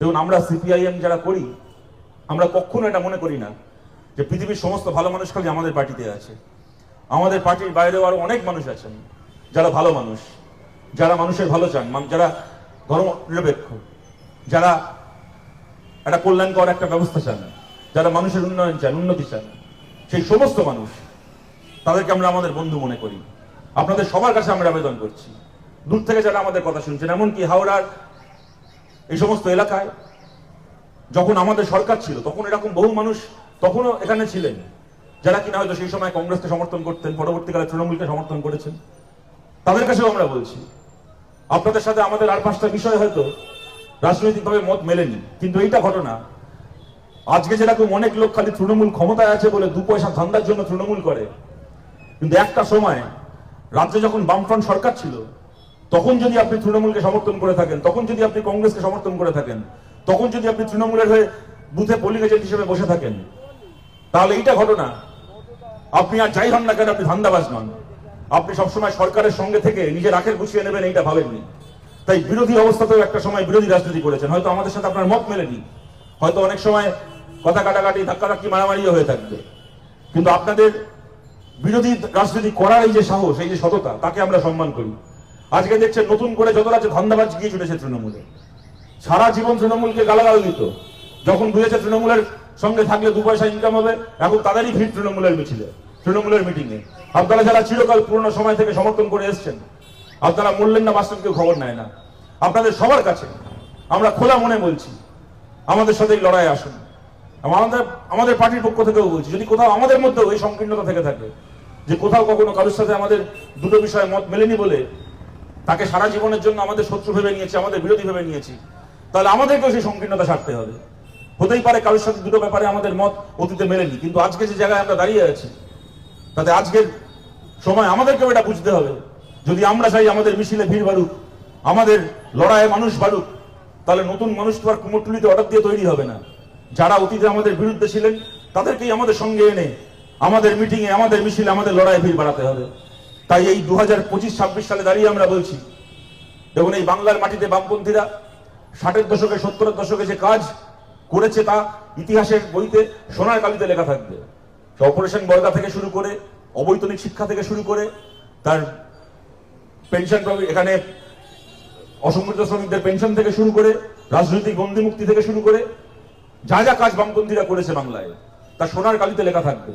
দেখুন, আমরা সিপিআইএম যারা করি, আমরা কখনো এটা মনে করি না যে পৃথিবীর সমস্ত ভালো মানুষ খালি আমাদের পার্টিতে আছে। আমাদের পার্টির বাইরেও আরও অনেক মানুষ আছেন, যারা ভালো মানুষ, যারা মানুষের ভালো চান যারা ধর্ম নিরপেক্ষ, যারা একটা কল্যাণকর একটা ব্যবস্থা চান, যারা মানুষের উন্নয়ন চান, উন্নতি চান, সেই সমস্ত মানুষ, তাদেরকে আমরা আমাদের বন্ধু মনে করি। আপনাদের সবার কাছে আমরা আবেদন করছি। দূর থেকে যারা আমাদের কথা শুনছেন, এমনকি হাওড়ার এই সমস্ত এলাকায় যখন আমাদের সরকার ছিল, তখন এরকম বহু মানুষ তখনও এখানে ছিলেন, যারা কিনা হয়তো সেই সময় কংগ্রেসকে সমর্থন করতেন, পরবর্তীকালে তৃণমূলকে সমর্থন করেছেন। তাদের কাছেও আমরা বলছি, আপনাদের সাথে আমাদের আর পাঁচটা বিষয় হয়তো রাজনৈতিকভাবে মত মেলেনি, কিন্তু এইটা ঘটনা, আজকে যেরকম অনেক লোক খালি তৃণমূল ক্ষমতায় আছে বলে দু পয়সা ধান্দার জন্য তৃণমূল করে, কিন্তু একটা সময় রাজ্যে যখন বামফ্রন্ট সরকার ছিল তখন যদি আপনি তৃণমূলকে সমর্থন করে থাকেন, তখন যদি আপনি কংগ্রেসকে সমর্থন করে থাকেন, তখন যদি আপনি তৃণমূলের হয়ে বুথে পোলিং এজেন্ট হিসেবে বসে থাকেন, তাহলে এইটা ঘটনা। আপনি আর যাই হন না কেন, আপনি ধান্দাবাজ নন। আপনি সবসময় সরকারের সঙ্গে থেকে নিজের আখের গুছিয়ে নেবেন, এইটা ভাবেননি। তাই বিরোধী অবস্থাতেও একটা সময় বিরোধী রাজনীতি করেছেন। হয়তো আমাদের সাথে আপনার মত মেলেনি। হয়তো অনেক সময় কথা কাটাকাটি ধাক্কাধাক্কি মারামারিও হয়ে থাকবে। কিন্তু আপনাদের বিরোধী রাজনীতি করার এই যে সাহস, এই যে সততা, তাকে আমরা সম্মান করি। আজকে দেখছেন নতুন করে যত রাজ্যে ধান্দাবাজ গিয়ে চলেছে তৃণমূলে সারা জীবন তৃণমূলকে গালাগাল দিত। যখন বুঝেছে তৃণমূলের সঙ্গে থাকলে দু পয়সা ইনকাম হবে, এখন তাদেরই ভিড় তৃণমূলের মিছিলে, তৃণমূলের মিটিংয়ে আপনারা যারা চিরকাল পুরনো সময় থেকে সমর্থন করে এসছেন, আপনারা মরলেন না বাস্তব কেউ খবর নেয় না। আপনাদের সবার কাছে আমরা খোলা মনে বলছি, আমাদের সাথে এই লড়াই আসুন। আমাদের আমাদের পার্টির পক্ষ থেকেও বলছি, যদি কোথাও আমাদের মধ্যেও এই সংকীর্ণতা থেকে থাকে, যে কোথাও কখনো কারোর সাথে আমাদের দুটো বিষয়ে মত মেলেনি বলে তাকে সারা জীবনের জন্য আমাদের শত্রু ভেবে নিয়েছি, আমাদের বিরোধী ভেবে নিয়েছি। তাহলে আমাদেরকেও সেই সংকীর্ণতা সারতে হবে। হতেই পারে কারোর সাথে দুটো ব্যাপারে আমাদের মত অতীতে মেলেনি, কিন্তু আজকে যে জায়গায় আমরা দাঁড়িয়ে আছি, তাতে আজকের সময় আমাদেরকেও এটা বুঝতে হবে। যদি আমরা চাই আমাদের মিছিলে ভিড় বাড়ুক, আমাদের লড়াইয়ে মানুষ বাড়ুক, তাহলে নতুন মানুষ তো আর কুমোরটুলিতে অর্ডার দিয়ে তৈরি হবে না। যারা অতীতে আমাদের বিরুদ্ধে ছিলেন, তাদেরকেই আমাদের সঙ্গে এনে, আমাদের মিটিংয়ে আমাদের মিছিলে আমাদের লড়াই ভিড় বাড়াতে হবে। তাই এই দু হাজার পঁচিশ, ছাব্বিশ সালে দাঁড়িয়ে আমরা বলছি, দেখুন এই বাংলার মাটিতে বামপন্থীরা ষাটের দশকে, সত্তরের দশকে যে কাজ করেছে তা ইতিহাসের বইতে সোনার কালিতে লেখা থাকবে। সে অপারেশন বর্গা থেকে শুরু করে, অবৈতনিক শিক্ষা থেকে শুরু করে, তার পেনশন এখানে অসংগঠিত শ্রমিকদের পেনশন থেকে শুরু করে, রাজনৈতিক বন্দি মুক্তি থেকে শুরু করে, যা যা কাজ বামপন্থীরা করেছে বাংলায়, তা সোনার কালিতে লেখা থাকবে।